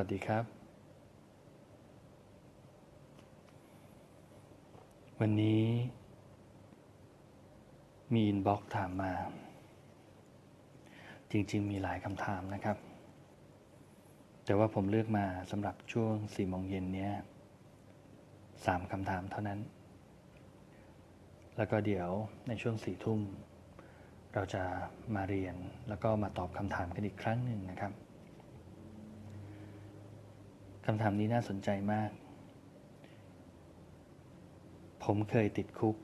วัสดีครับ วันนี้ มีอินบ็อกซ์ถามมา จริงๆ มีหลายคำถามนะครับ แต่ว่าผมเลือกมาสำหรับช่วงสี่โมงเย็นเนี้ยสามคำถามเท่านั้น แล้วก็เดี๋ยวในช่วงสี่ทุ่ม เราจะมาเรียนแล้วก็มาตอบคำถามกันอีกครั้งหนึ่งนะครับ คำถามนี้น่าสนใจมาก ผมเคยติดคุก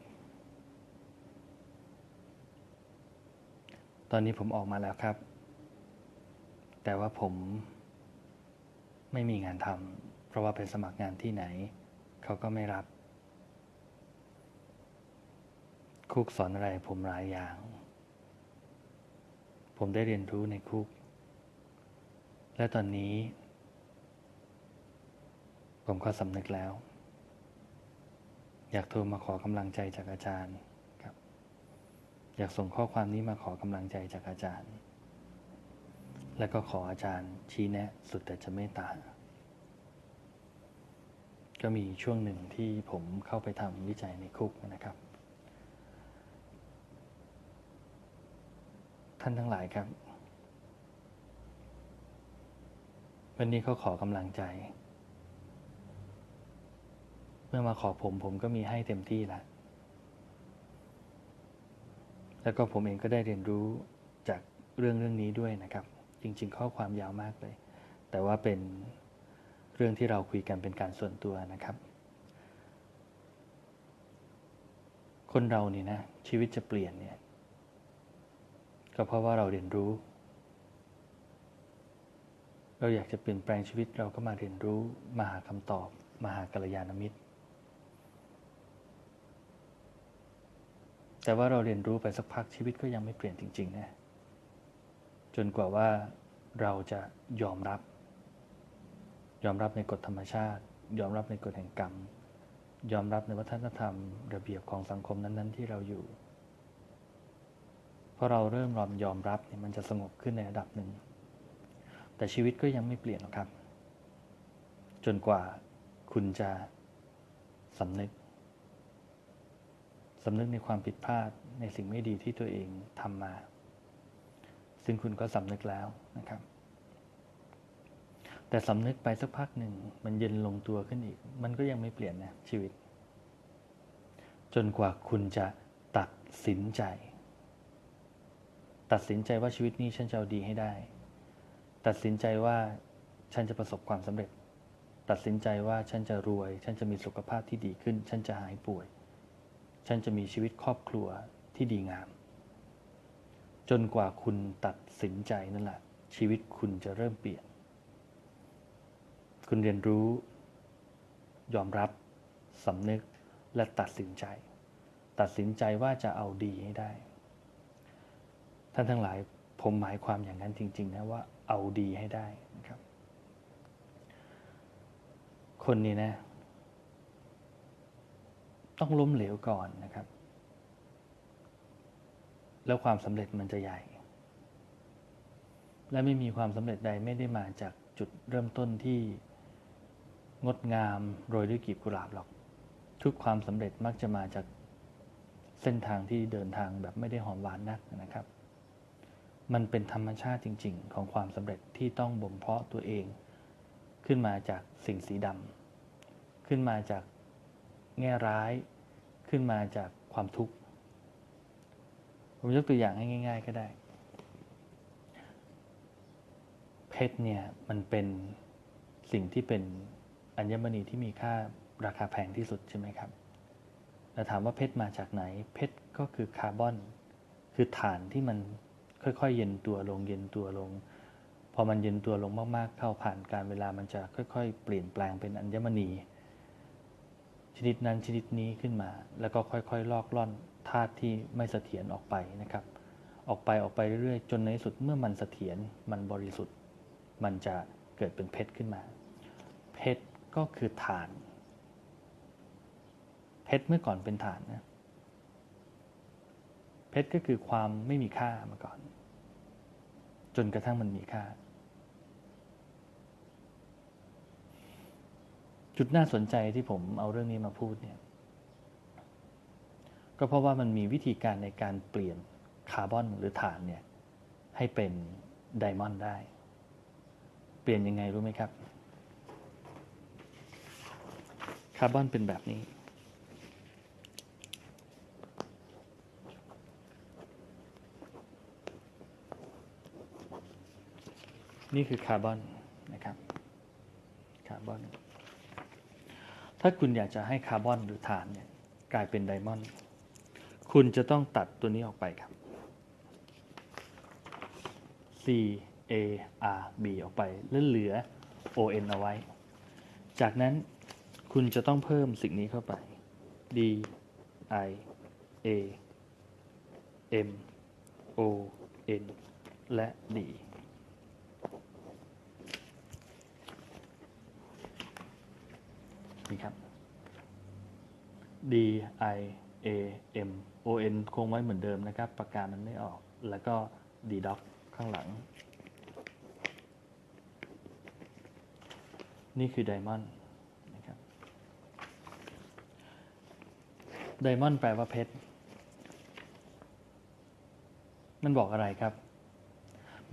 ตอนนี้ผมออกมาแล้วครับ แต่ว่าผมไม่มีงานทำเพราะว่าไปสมัครงานที่ไหน เขาก็ไม่รับ คุกสอนอะไรผมหลายอย่าง ผมได้เรียนรู้ในคุก และตอนนี้ ผมก็สำนึกแล้ว อยากโทรมาขอกำลังใจจากอาจารย์ครับ อยากส่งข้อความนี้มาขอกำลังใจจากอาจารย์ และก็ขออาจารย์ชี้แนะสุดแต่จะเมตตาก็มีช่วงหนึ่งที่ผมเข้าไปทำวิจัยในคุกนะครับ ท่านทั้งหลายครับ วันนี้เขาขอกำลังใจ เมื่อมาขอผมผมก็มีให้เต็มที่ล้วแล้วก็ผมเองก็ได้เรียนรู้จากเรื่องเรื่องนี้ด้วยนะครับ จริง ๆ ข้อความยาวมากเลย แต่ว่าเป็นเรื่องที่เราคุยกันเป็นการส่วนตัวนะครับ คนเรานี่นะ ชีวิตจะเปลี่ยนเนี่ย ก็เพราะว่าเราเรียนรู้ เราอยากจะเปลี่ยนแปลงชีวิตเราก็มาเรียนรู้มาหาคำตอบมาหากัลยาณมิตร แต่ว่าเราเรียนรู้ไปสักพักชีวิตก็ยังไม่เปลี่ยนจริง ๆ นะ จนกว่าว่าเราจะยอมรับ ยอมรับในกฎธรรมชาติ ยอมรับในกฎแห่งกรรม ยอมรับในวัฒนธรรม ระเบียบของสังคมนั้น ๆ ที่เราอยู่พอเราเริ่มรอมยอมรับเนี่ยมันจะสงบขึ้นในระดับหนึ่ง แต่ชีวิตก็ยังไม่เปลี่ยนหรอกครับ จนกว่าคุณจะสำนึก สำนึกในความผิดพลาดในสิ่งไม่ดีที่ตัวเองทำมา ซึ่งคุณก็สำนึกแล้วนะครับ แต่สำนึกไปสักพักหนึ่ง มันเย็นลงตัวขึ้นอีก มันก็ยังไม่เปลี่ยนนะชีวิต จนกว่าคุณจะตัดสินใจ ตัดสินใจว่าชีวิตนี้ฉันจะเอาดีให้ได้ ตัดสินใจว่าฉันจะประสบความสำเร็จ ตัดสินใจว่าฉันจะรวย ฉันจะมีสุขภาพที่ดีขึ้น ฉันจะหายป่วย ฉันจะมีชีวิตครอบครัวที่ดีงาม จนกว่าคุณตัดสินใจนั่นแหละชีวิตคุณจะเริ่มเปลี่ยน คุณเรียนรู้ ยอมรับสำนึกและตัดสินใจ ตัดสินใจว่าจะเอาดีให้ได้ ท่านทั้งหลายผมหมายความอย่างนั้นจริง ๆ นะว่าเอาดีให้ได้นะครับ คนนี้นะ ต้องล้มเหลวก่อนนะครับ แล้วความสำเร็จมันจะใหญ่ และไม่มีความสำเร็จใดไม่ได้มาจากจุดเริ่มต้นที่งดงามโรยด้วยกลีบกุหลาบหรอก ทุกความสำเร็จมักจะมาจากเส้นทางที่เดินทางแบบไม่ได้หอมหวานนักนะครับ มันเป็นธรรมชาติจริง ๆ ของความสำเร็จที่ต้องบ่มเพาะตัวเอง ขึ้นมาจากสิ่งสีดำขึ้นมาจาก แง่ร้ายขึ้นมาจากความทุกข์ ผมยกตัวอย่างให้ง่าย ๆ ก็ได้ เพชรเนี่ยมันเป็นสิ่งที่เป็นอัญมณีที่มีค่าราคาแพงที่สุดใช่ไหมครับแล้วถามว่าเพชรมาจากไหน เพชรก็คือคาร์บอน คือฐานที่มันค่อยๆ เย็นตัวลงเย็นตัวลง พอมันเย็นตัวลงมากๆ เข้าผ่านการเวลามันจะค่อย ๆ เปลี่ยนแปลงเป็นอัญมณี นิดนั้นชนิดนี้ขึ้นมา แล้วก็ค่อยๆ ลอกล่อนธาตุที่ไม่เสถียรออกไปนะครับ ออกไปออกไปเรื่อยๆ จนในที่สุดเมื่อมันเสถียรมันบริสุทธิ์ มันจะเกิดเป็นเพชรขึ้นมา เพชรก็คือฐาน เพชรเมื่อก่อนเป็นฐานนะเพชรก็คือความไม่มีค่ามาก่อน จนกระทั่งมันมีค่า จุดน่าสนใจที่ผมเอาเรื่องนี้มาพูดเนี่ย ก็เพราะว่ามันมีวิธีการในการเปลี่ยนคาร์บอนหรือถ่านเนี่ยให้เป็นไดมอนด์ได้ เปลี่ยนยังไงรู้ไหมครับ คาร์บอนเป็นแบบนี้ นี่คือคาร์บอนนะครับ คาร์บอน ถ้าคุณอยากจะให้คาร์บอนหรือถ่านเนี่ยกลายเป็นไดมอนด์คุณจะต้องตัดตัวนี้ออกไปครับ C A R B ออกไปแล้วเหลือ O N เอาไว้ จากนั้นคุณจะต้องเพิ่มสิ่งนี้เข้าไป D I A M O N และ D นี่ครับ D I A M O N คงไว้เหมือนเดิมนะครับ ปากกามันไม่ออก แล้วก็ D doc ข้างหลัง นี่คือไดมอนด์นะครับไดมอนด์แปลว่าเพชร มันบอกอะไรครับ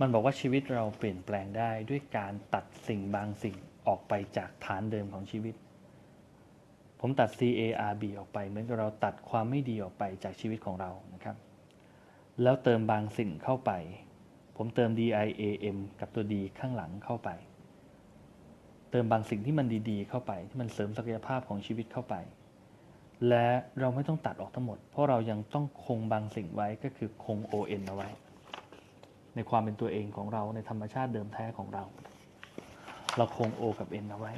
มันบอกว่าชีวิตเราเปลี่ยนแปลงได้ด้วยการตัดสิ่งบางสิ่งออกไปจากฐานเดิมของชีวิต ผมตัด C A R B ออกไป เหมือนกับเราตัดความไม่ดีออกไปจากชีวิตของเรานะครับ แล้วเติมบางสิ่งเข้าไป ผมเติม D I A M กับตัว D ข้างหลังเข้าไป เติมบางสิ่งที่มันดีๆ เข้าไป ที่มันเสริมศักยภาพของชีวิตเข้าไป และเราไม่ต้องตัดออกทั้งหมด เพราะเรายังต้องคงบางสิ่งไว้ก็คือคง O N เอาไว้ ในความเป็นตัวเองของเราในธรรมชาติเดิมแท้ของเรา เราคง O กับ N เอาไว้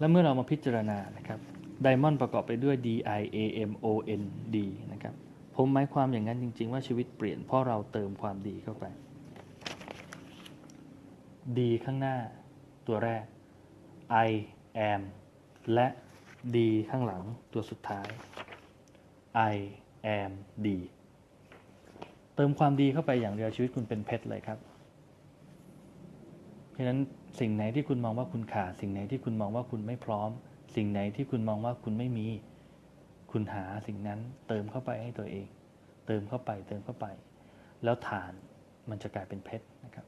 และเมื่อเรามาพิจารณานะครับไดมอนด์ประกอบไปด้วย D I A M O N D นะครับผมหมายความอย่างนั้นจริง ๆ ว่าชีวิตเปลี่ยนเพราะเราเติมความดีเข้าไป D ข้างหน้าตัวแรก I am และ D ข้างหลังตัวสุดท้าย I am D เติมความดีเข้าไปอย่างเดียวชีวิตคุณเป็นเพชรเลยครับเพราะฉะนั้น สิ่งไหนที่คุณมองว่าคุณขาด สิ่งไหนที่คุณมองว่าคุณไม่พร้อม สิ่งไหนที่คุณมองว่าคุณไม่มี คุณหาสิ่งนั้นเติมเข้าไปให้ตัวเอง เติมเข้าไปเติมเข้าไป แล้วฐานมันจะกลายเป็นเพชรนะครับ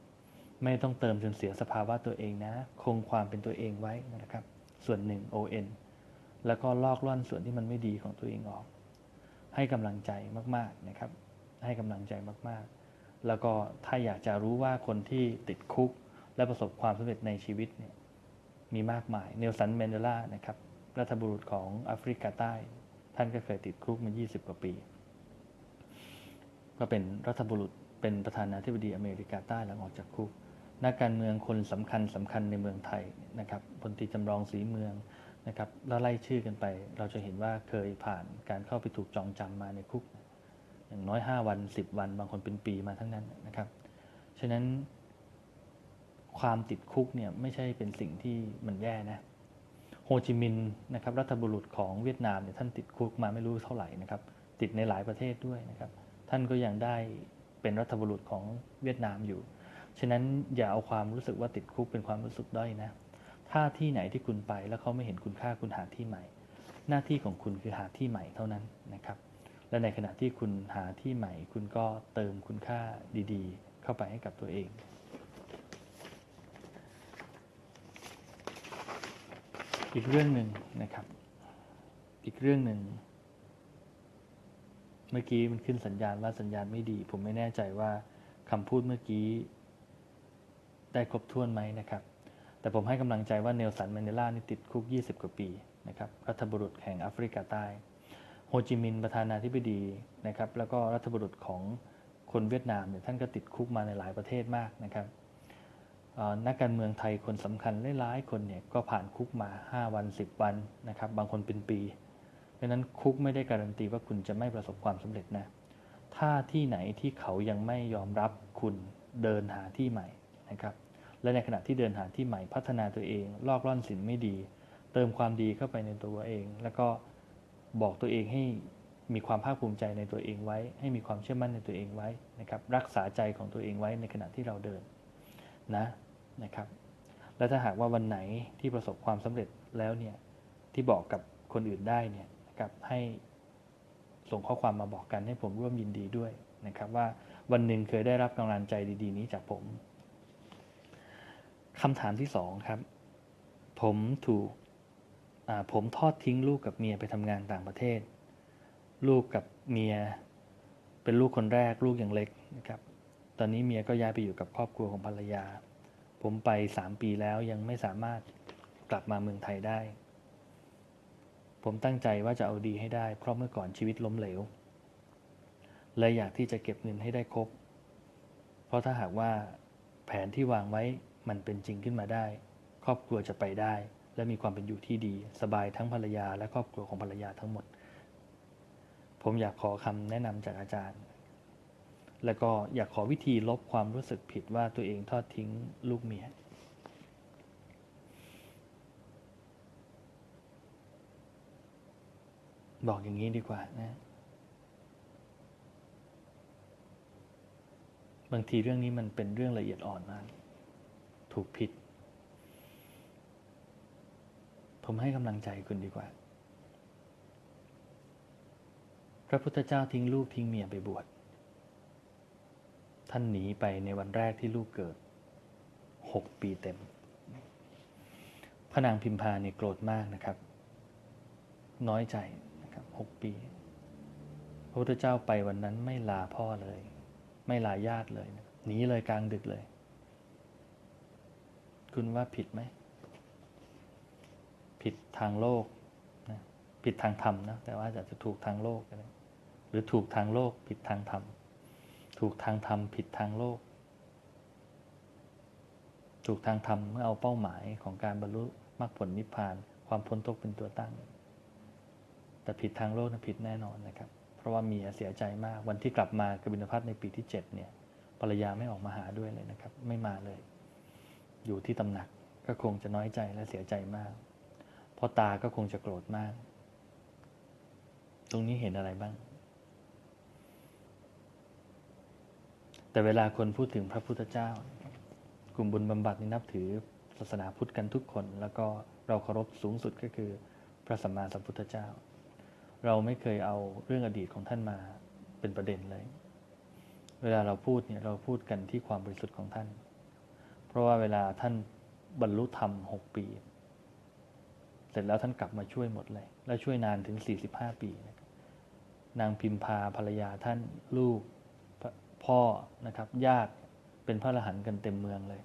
ไม่ต้องเติมจนเสียสภาวะตัวเองนะ คงความเป็นตัวเองไว้นะครับ ส่วนหนึ่ง ON แล้วก็ลอกล่อนส่วนที่มันไม่ดีของตัวเองออก ให้กำลังใจมากๆนะครับ ให้กำลังใจมากๆ แล้วก็ถ้าอยากจะรู้ว่าคนที่ติดคุก และประสบความสำเร็จในชีวิตเนี่ยมีมากมาย เนลสันแมนเดลานะครับรัฐบุรุษของแอฟริกาใต้ ท่านก็เคยติดคุกมา 20 กว่าปี ก็เป็นรัฐบุรุษเป็นประธานาธิบดีอเมริกาใต้หลังออกจากคุก นักการเมืองคนสำคัญสำคัญในเมืองไทยนะครับพลตีจำลองศรีเมืองนะครับแล้วไล่ชื่อกันไป เราจะเห็นว่าเคยผ่านการเข้าไปถูกจองจำมาในคุก อย่างน้อย 5 วัน 10 วัน บางคนเป็นปีมาทั้งนั้นนะครับ ฉะนั้น ความติดคุกเนี่ยไม่ใช่เป็นสิ่งที่มันแย่นะโฮจิมินห์นะครับรัฐบุรุษของเวียดนามเนี่ยท่านติดคุกมาไม่รู้เท่าไหร่นะครับ ติดในหลายประเทศด้วยนะครับ ท่านก็ยังได้เป็นรัฐบุรุษของเวียดนามอยู่ ฉะนั้นอย่าเอาความรู้สึกว่าติดคุกเป็นความรู้สึกด้อยนะ ถ้าที่ไหนที่คุณไปแล้วเขาไม่เห็นคุณค่าคุณหาที่ใหม่ หน้าที่ของคุณคือหาที่ใหม่เท่านั้นนะครับ และในขณะที่คุณหาที่ใหม่ คุณก็เติมคุณค่าดี ๆ เข้าไปให้กับตัวเอง อีกเรื่องหนึ่งนะครับ อีกเรื่องหนึ่ง เมื่อกี้มันขึ้นสัญญาณว่าสัญญาณไม่ดี ผมไม่แน่ใจว่าคำพูดเมื่อกี้ ได้ครบถ้วนไหมนะครับ แต่ผมให้กำลังใจว่าเนลสันแมนเดลานี่ติดคุก 20 กว่าปีนะครับ รัฐบุรุษแห่งแอฟริกาใต้ โฮจิมินห์ประธานาธิบดีนะครับ แล้วก็รัฐบุรุษของคนเวียดนามเนี่ยท่านก็ติดคุกมาในหลายประเทศมากนะครับ นักการเมืองไทยคนสำคัญหลายๆคนเนี่ยก็ผ่านคุกมา 5 วัน 10 วันนะครับ บางคนเป็นปีเพราะนั้นคุกไม่ได้การันตีว่าคุณจะไม่ประสบความสำเร็จนะ ถ้าที่ไหนที่เขายังไม่ยอมรับคุณเดินหาที่ใหม่นะครับ และในขณะที่เดินหาที่ใหม่พัฒนาตัวเอง ลอกล่อนสิ่งไม่ดี เติมความดีเข้าไปในตัวเอง แล้วก็บอกตัวเองให้มีความภาคภูมิใจในตัวเองไว้ ให้มีความเชื่อมั่นในตัวเองไว้นะครับ รักษาใจของตัวเองไว้ในขณะที่เราเดินนะ นะครับ และถ้าหากว่าวันไหนที่ประสบความสำเร็จแล้วเนี่ยที่บอกกับคนอื่นได้เนี่ยนะครับให้ส่งข้อความมาบอกกันให้ผมร่วมยินดีด้วยนะครับ ว่าวันหนึ่งเคยได้รับกำลังใจดี ๆ นี้จากผมคำถามที่สองครับ ผมถูกผมทอดทิ้งลูกกับเมียไปทำงานต่างประเทศ ลูกกับเมีย เป็นลูกคนแรกลูกยังเล็กนะครับ ตอนนี้เมียก็ย้ายไปอยู่กับครอบครัวของภรรยา ผมไปสามปีแล้วยังไม่สามารถกลับมาเมืองไทยได้ ผมตั้งใจว่าจะเอาดีให้ได้ เพราะเมื่อก่อนชีวิตล้มเหลวเลยอยากที่จะเก็บเงินให้ได้ครบ เพราะถ้าหากว่าแผนที่วางไว้มันเป็นจริงขึ้นมาได้ ครอบครัวจะไปได้ และมีความเป็นอยู่ที่ดี สบายทั้งภรรยาและครอบครัวของภรรยาทั้งหมด ผมอยากขอคำแนะนำจากอาจารย์ แล้วก็อยากขอวิธีลบความรู้สึกผิดว่าตัวเองทอดทิ้งลูกเมีย บอกอย่างนี้ดีกว่านะ บางทีเรื่องนี้มันเป็นเรื่องละเอียดอ่อนมาก ถูกผิด ผมให้กำลังใจคุณดีกว่า พระพุทธเจ้าทิ้งลูกทิ้งเมียไปบวช ท่านหนีไปในวันแรกที่ลูกเกิดหกปีเต็ม พระนางพิมพาเนี่ยโกรธมากนะครับ น้อยใจนะครับหปี พระพุทธเจ้าไปวันนั้นไม่ลาพ่อเลย ไม่ลาญาติเลยหนีเลยกลางดึกเลย คุณว่าผิดไหม ผิดทางโลกนะผิดทางธรรมนะแต่ว่าอาจจะถูกทางโลกก็ได้หรือถูกทางโลกผิดทางธรรม ถูกทางธรรมผิดทางโลก ถูกทางธรรมเมื่อเอาเป้าหมายของการบรรลุมรรคผลนิพพาน ความพ้นทุกข์เป็นตัวตั้ง แต่ผิดทางโลกนะผิดแน่นอนนะครับ เพราะว่าเมียเสียใจมากวันที่กลับมากบินพัทในปีที่เจ็ดเนี่ยภรรยาไม่ออกมาหาด้วยเลยนะครับ ไม่มาเลย อยู่ที่ตำหนักก็คงจะน้อยใจและเสียใจมากพ่อตาก็คงจะโกรธมาก ตรงนี้เห็นอะไรบ้าง แต่เวลาคนพูดถึงพระพุทธเจ้า กลุ่มบุญบำบัดนี่นับถือศาสนาพุทธกันทุกคน แล้วก็เราเคารพสูงสุดก็คือพระสัมมาสัมพุทธเจ้า เราไม่เคยเอาเรื่องอดีตของท่านมาเป็นประเด็นเลย เวลาเราพูดเนี่ยเราพูดกันที่ความบริสุทธิ์ของท่าน เพราะว่าเวลาท่านบรรลุธรรมหกปี เสร็จแล้วท่านกลับมาช่วยหมดเลย และช่วยนานถึง 45 ปี นางพิมพาภรรยาท่านลูก พ่อนะครับญาติเป็นพระอรหันต์กันเต็มเมืองเลย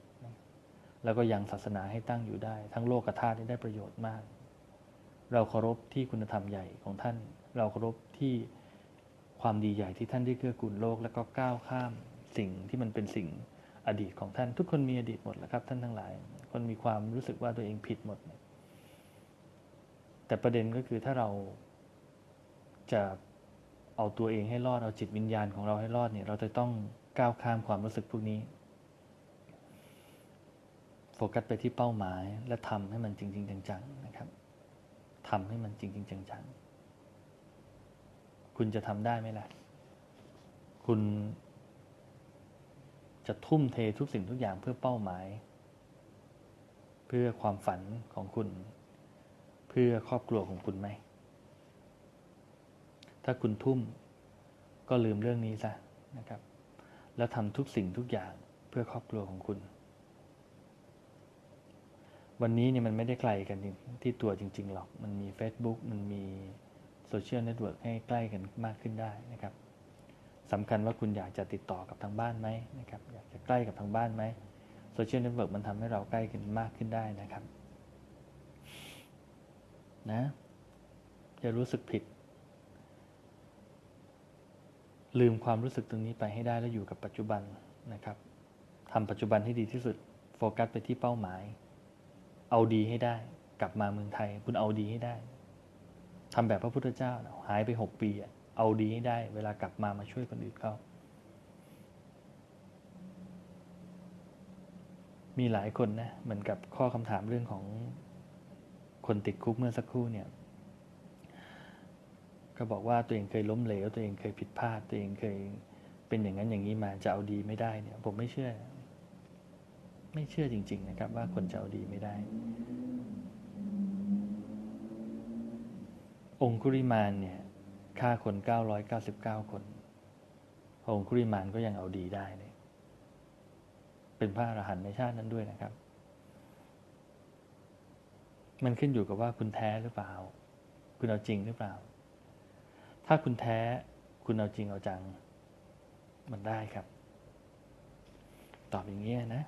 แล้วก็ยังศาสนาให้ตั้งอยู่ได้ ทั้งโลกกธาตุได้ประโยชน์มาก เราเคารพที่คุณธรรมใหญ่ของท่าน เราเคารพที่ความดีใหญ่ที่ท่านได้เกื้อกูลโลก แล้วก็ก้าวข้ามสิ่งที่มันเป็นสิ่งอดีตของท่าน ทุกคนมีอดีตหมดแหละครับ ท่านทั้งหลาย คนมีความรู้สึกว่าตัวเองผิดหมด แต่ประเด็นก็คือถ้าเราจะ เอาตัวเองให้รอดเอาจิตวิญญาณของเราให้รอดเนี่ยเราจะต้องก้าวข้ามความรู้สึกพวกนี้ โฟกัสไปที่เป้าหมายและทำให้มันจริง ๆ จังๆนะครับทำให้มันจริงจริงจังๆ คุณจะทำได้ไหมล่ะ คุณจะทุ่มเททุกสิ่งทุกอย่างเพื่อเป้าหมาย เพื่อความฝันของคุณ เพื่อครอบครัวของคุณไหม ถ้าคุณทุ่มก็ลืมเรื่องนี้ซะนะครับ แล้วทำทุกสิ่งทุกอย่างเพื่อครอบครัวของคุณ วันนี้เนี่ยมันไม่ได้ไกลกันที่ตัวจริง ๆ หรอก มันมี Facebook มันมีโซเชียลเน็ตเวิร์กให้ใกล้กันมากขึ้นได้นะครับสำคัญว่าคุณอยากจะติดต่อกับทางบ้านไหมนะครับ อยากจะใกล้กับทางบ้านไหมโซเชียลเน็ตเวิร์กมันทำให้เราใกล้กันมากขึ้นได้นะครับ นะ จะรู้สึกผิด ลืมความรู้สึกตรงนี้ไปให้ได้แล้วอยู่กับปัจจุบันนะครับทำปัจจุบันให้ดีที่สุด โฟกัสไปที่เป้าหมาย เอาดีให้ได้ กลับมาเมืองไทย คุณเอาดีให้ได้ทำแบบพระพุทธเจ้า หายไปหกปีเอาดีให้ได้ เวลากลับมามาช่วยคนอื่นเขามีหลายคนนะเหมือนกับข้อคำถามเรื่องของคนติดคุกเมื่อสักครู่เนี่ย ก็บอกว่าตัวเองเคยล้มเหลว ตัวเองเคยผิดพลาด ตัวเองเคยเป็นอย่างนั้นอย่างนี้มาจะเอาดีไม่ได้เนี่ย ผมไม่เชื่อ ไม่เชื่อจริง ๆ นะครับ ว่าคนจะเอาดีไม่ได้ องคุริมานเนี่ยฆ่าคน 999 คน องคุริมานก็ยังเอาดีได้เลยเป็นพระอรหันต์ในชาตินั้นด้วยนะครับ มันขึ้นอยู่กับว่าคุณแท้หรือเปล่า คุณเอาจริงหรือเปล่า ถ้าคุณแท้คุณเอาจริงเอาจัง มันได้ครับ ตอบอย่างนี้นะ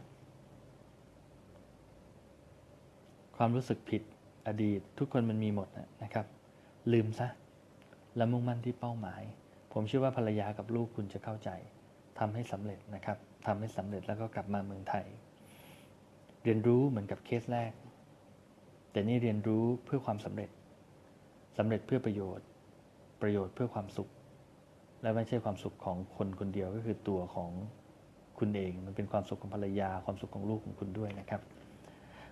ความรู้สึกผิดอดีต ทุกคนมันมีหมดนะครับ ลืมซะ แล้วมุ่งมั่นที่เป้าหมาย ผมเชื่อว่าภรรยากับลูกคุณจะเข้าใจทำให้สำเร็จนะครับทำให้สำเร็จแล้วก็กลับมาเมืองไทย เรียนรู้เหมือนกับเคสแรก แต่นี่เรียนรู้เพื่อความสำเร็จสำเร็จเพื่อประโยชน์ ประโยชน์เพื่อความสุข และไม่ใช่ความสุขของคนคนเดียวก็คือตัวของคุณเอง มันเป็นความสุขของภรรยาความสุขของลูกของคุณด้วยนะครับ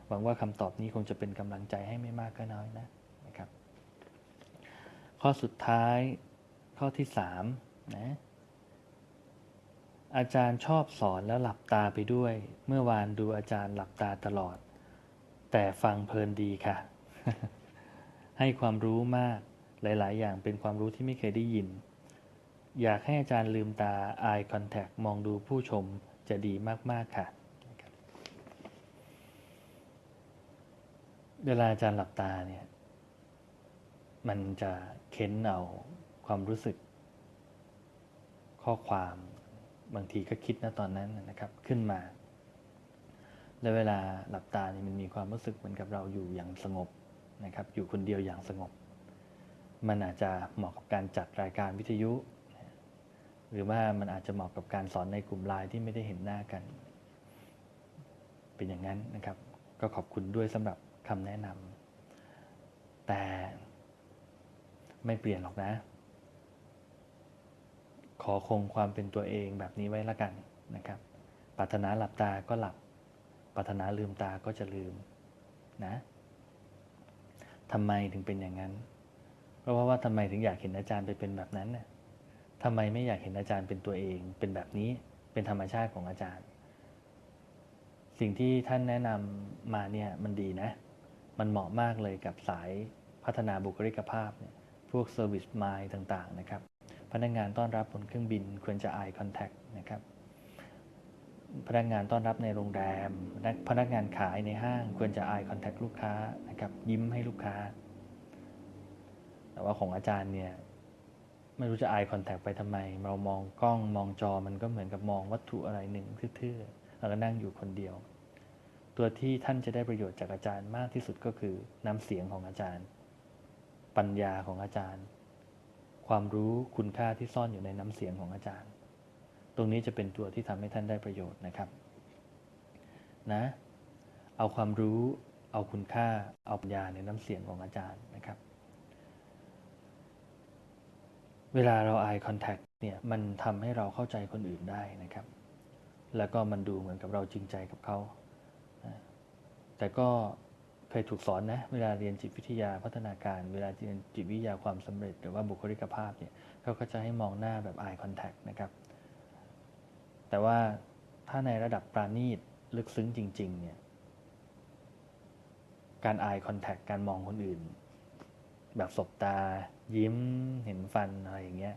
หวังว่าคำตอบนี้คงจะเป็นกำลังใจให้ไม่มากก็น้อยนะนะครับ ข้อสุดท้ายข้อที่สามนะอาจารย์ชอบสอนแล้วหลับตาไปด้วย เมื่อวานดูอาจารย์หลับตาตลอด แต่ฟังเพลินดีค่ะ ให้ความรู้มาก หลาย ๆ อย่างเป็นความรู้ที่ไม่เคยได้ยิน อยากให้อาจารย์ลืมตา eye contact มองดูผู้ชมจะดีมาก ๆ ค่ะ เวลาอาจารย์หลับตาเนี่ย มันจะเค้นเอาความรู้สึก ข้อความบางทีก็คิดนะตอนนั้นนะครับขึ้นมา และเวลาหลับตาเนี่ยมันมีความรู้สึกเหมือนกับเราอยู่อย่างสงบนะครับ อยู่คนเดียวอย่างสงบ มันอาจจะเหมาะกับการจัดรายการวิทยุ หรือว่ามันอาจจะเหมาะกับการสอนในกลุ่มไลน์ที่ไม่ได้เห็นหน้ากัน เป็นอย่างนั้นนะครับ ก็ขอบคุณด้วยสำหรับคำแนะนำแต่ไม่เปลี่ยนหรอกนะ ขอคงความเป็นตัวเองแบบนี้ไว้ละกันนะครับปรารถนาหลับตาก็หลับปรารถนาลืมตาก็จะลืมนะทำไมถึงเป็นอย่างนั้น เพราะว่าว่าทำไมถึงอยากเห็นอาจารย์ไปเป็นแบบนั้นน่ะทำไมไม่อยากเห็นอาจารย์เป็นตัวเอง เป็นแบบนี้เป็นธรรมชาติของอาจารย์ สิ่งที่ท่านแนะนำมาเนี่ยมันดีนะ มันเหมาะมากเลยกับสายพัฒนาบุคลิกภาพเนี่ยพวก Service Mind ต่างๆนะครับ พนักงงานต้อนรับบนเครื่องบินควรจะ eye contact นะครับ พนักงานต้อนรับในโรงแรม พนักงานขายในห้างควรจะ eye contact ลูกค้านะครับ ยิ้มให้ลูกค้า แต่ว่าของอาจารย์เนี่ยไม่รู้จะ eye contact ไปทำไม เรามองกล้องมองจอมันก็เหมือนกับมองวัตถุอะไรหนึ่งทื่อๆแล้วก็นั่งอยู่คนเดียว ตัวที่ท่านจะได้ประโยชน์จากอาจารย์มากที่สุดก็คือน้ำเสียงของอาจารย์ ปัญญาของอาจารย์ ความรู้คุณค่าที่ซ่อนอยู่ในน้ำเสียงของอาจารย์ ตรงนี้จะเป็นตัวที่ทำให้ท่านได้ประโยชน์นะครับนะเอาความรู้ เอาคุณค่า เอาปัญญาในน้ำเสียงของอาจารย์นะครับ เวลาเรา eye contact เนี่ยมันทำให้เราเข้าใจคนอื่นได้นะครับ แล้วก็มันดูเหมือนกับเราจริงใจกับเขา แต่ก็เคยถูกสอนนะเวลาเรียนจิตวิทยาพัฒนาการ เวลาเรียนจิตวิทยาความสำเร็จหรือว่าบุคลิกภาพเนี่ยเขาก็จะให้มองหน้าแบบ eye contact นะครับ แต่ว่าถ้าในระดับปราณีตลึกซึ้งจริง ๆ เนี่ย การ eye contact การมองคนอื่น แบบสบตา ยิ้มเห็นฟันอะไรอย่างเงี้ย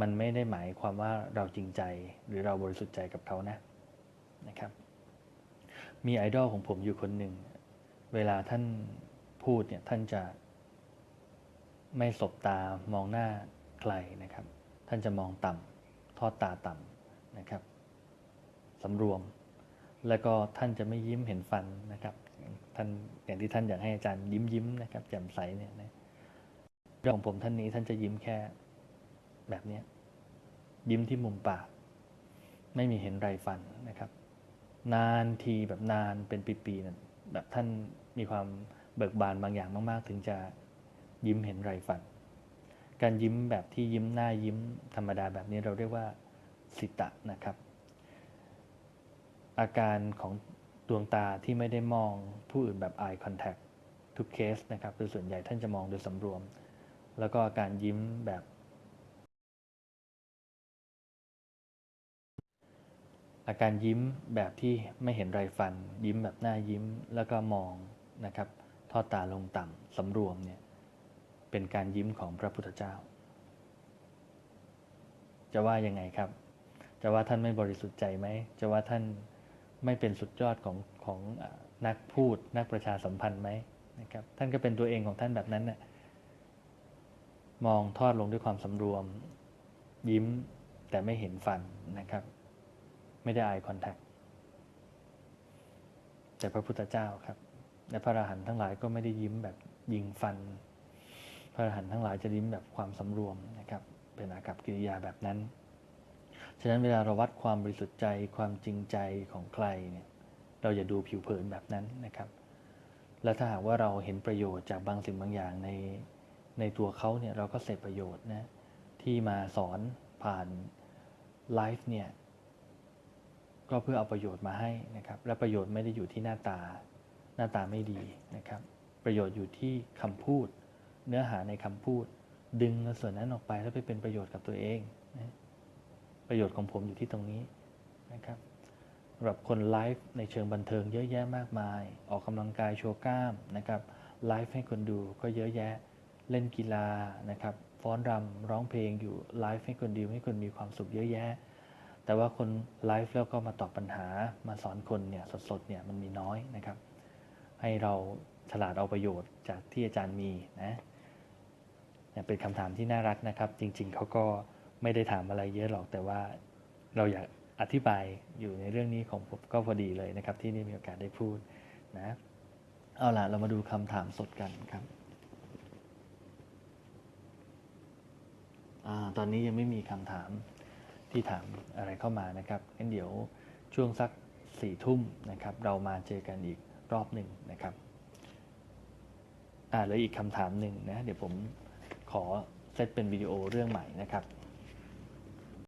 มันไม่ได้หมายความว่าเราจริงใจหรือเราบริสุทธิ์ใจกับเขานะนะครับ มีไอดอลของผมอยู่คนหนึ่ง เวลาท่านพูดเนี่ยท่านจะไม่สบตามองหน้าใครนะครับ ท่านจะมองต่ำทอดตาต่ำนะครับสำรวม แล้วก็ท่านจะไม่ยิ้มเห็นฟันนะครับ ท่านอย่างที่ท่านอยากให้อาจารย์ยิ้มยิ้มนะครับแจ่มใสเนี่ยนะเรื่องของผมท่านนี้ท่านจะยิ้มแค่แบบนี้ยิ้มที่มุมปาก ไม่มีเห็นไรฟันนะครับ นานทีแบบนานเป็นปีๆนะแบบท่านมีความเบิกบานบางอย่างมาก ๆ ถึงจะยิ้มเห็นไรฟัน การยิ้มแบบที่ยิ้มหน้ายิ้มธรรมดาแบบนี้เราเรียกว่าสิตะนะครับ อาการของ ดวงตาที่ไม่ได้มองผู้อื่นแบบ eye contact ทุกเคสนะครับโดยส่วนใหญ่ท่านจะมองโดยสำรวม แล้วก็อาการยิ้มแบบ อาการยิ้มแบบที่ไม่เห็นไรฟัน ยิ้มแบบหน้ายิ้มแล้วก็มองนะครับ ทอดตาลงต่ำสำรวมเนี่ยเป็นการยิ้มของพระพุทธเจ้า จะว่ายังไงครับ จะว่าท่านไม่บริสุทธิ์ใจไหม จะว่าท่าน ไม่เป็นสุดยอดของของนักพูด นักประชาสัมพันธ์ไหมนะครับท่านก็เป็นตัวเองของท่านแบบนั้นน่ะมองทอดลงด้วยความสำรวม ยิ้มแต่ไม่เห็นฟันนะครับ ไม่ได้ eye contact แต่พระพุทธเจ้าครับ และพระอรหันต์ทั้งหลายก็ไม่ได้ยิ้มแบบยิงฟัน พระอรหันต์ทั้งหลายจะยิ้มแบบความสำรวมนะครับ เป็นอากับกิริยาแบบนั้น ฉะนั้นเวลาเราวัดความบริสุทธิ์ใจความจริงใจของใครเนี่ยเราอย่าดูผิวเผินแบบนั้นนะครับ และถ้าหากว่าเราเห็นประโยชน์จากบางสิ่งบางอย่างในในตัวเขาเนี่ยเราก็เสพประโยชน์นะที่มาสอนผ่านไลฟ์เนี่ยก็เพื่อเอาประโยชน์มาให้นะครับ และประโยชน์ไม่ได้อยู่ที่หน้าตาหน้าตาไม่ดีนะครับ ประโยชน์อยู่ที่คำพูด เนื้อหาในคำพูด ดึงส่วนนั้นออกไปแล้วไปเป็นประโยชน์กับตัวเองนะ ประโยชน์ของผมอยู่ที่ตรงนี้นะครับสำหรับคนไลฟ์ในเชิงบันเทิงเยอะแยะมากมาย ออกกำลังกายโชว์กล้ามนะครับไลฟ์ให้คนดูก็เยอะแยะเล่นกีฬานะครับฟ้อนรำร้องเพลงอยู่ไลฟ์ให้คนดูให้คนมีความสุขเยอะแยะ แต่ว่าคนไลฟ์แล้วก็มาตอบปัญหามาสอนคนเนี่ยสดๆเนี่ยมันมีน้อยนะครับ ให้เราฉลาดเอาประโยชน์จากที่อาจารย์มีนะเนี่ยเป็นคำถามที่น่ารักนะครับ จริงๆเขาก็ ไม่ได้ถามอะไรเยอะหรอกแต่ว่าเราอยากอธิบายอยู่ในเรื่องนี้ของผมก็พอดีเลยนะครับ ที่นี่มีโอกาสได้พูดนะเอาล่ะเรามาดูคำถามสดกันครับอตอนนี้ยังไม่มีคำถามที่ถามอะไรเข้ามานะครับงั้นเดี๋ยวช่วงสักสี่ทุ่มนะครับ เรามาเจอกันอีกรอบหนึ่งนะครับอ่าแล้วอีกคำถามหนึ่งนะ เดี๋ยวผมขอเซตเป็นวิดีโอเรื่องใหม่นะครับ